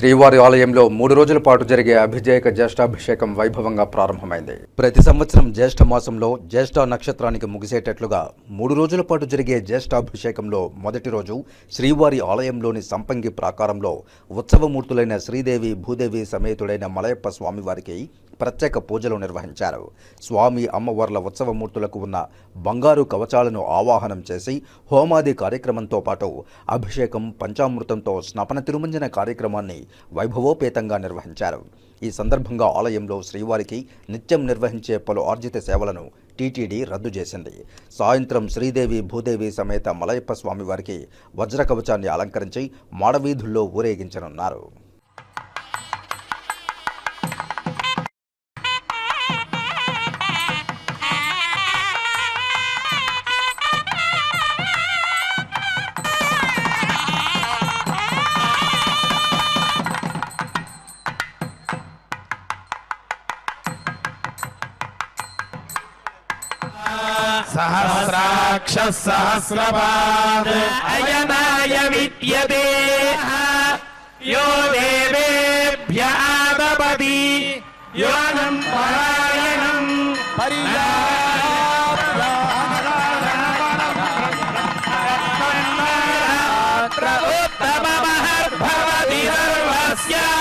శ్రీవారి ఆలయంలో మూడు రోజుల పాటు జరిగే అభిజేయక జ్యేష్ఠాభిషేకం వైభవంగా ప్రారంభమైంది. ప్రతి సంవత్సరం జ్యేష్ఠ మాసంలో జ్యేష్ఠ నక్షత్రానికి ముగిసేటట్లుగా మూడు రోజుల పాటు జరిగే జ్యేష్ఠాభిషేకంలో మొదటి రోజు శ్రీవారి ఆలయంలోని సంపంగి ప్రాకారంలో ఉత్సవమూర్తులైన శ్రీదేవి భూదేవి సమేతుడైన మలయప్ప స్వామివారికి ప్రత్యేక పూజలు నిర్వహించారు. స్వామి అమ్మవార్ల ఉత్సవమూర్తులకు ఉన్న బంగారు కవచాలను ఆవాహనం చేసి హోమాది కార్యక్రమంతో పాటు అభిషేకం పంచామృతంతో స్నపన తిరుమంజన కార్యక్రమాన్ని వైభవోపేతంగా నిర్వహించారు. ఈ సందర్భంగా ఆలయంలో శ్రీవారికి నిత్యం నిర్వహించే పలు ఆర్జిత సేవలను టీటీడీ రద్దు చేసింది. సాయంత్రం శ్రీదేవి భూదేవి సమేత మలయప్ప స్వామివారికి వజ్రకవచాన్ని అలంకరించి మాడవీధుల్లో ఊరేగించనున్నారు. सहस्राक्षः सहस्रपाद अयनाय विद्यते यो देवेभ्य आदपति योनम् परायणम् परिया उत्तममहर्भवति सर्वस्य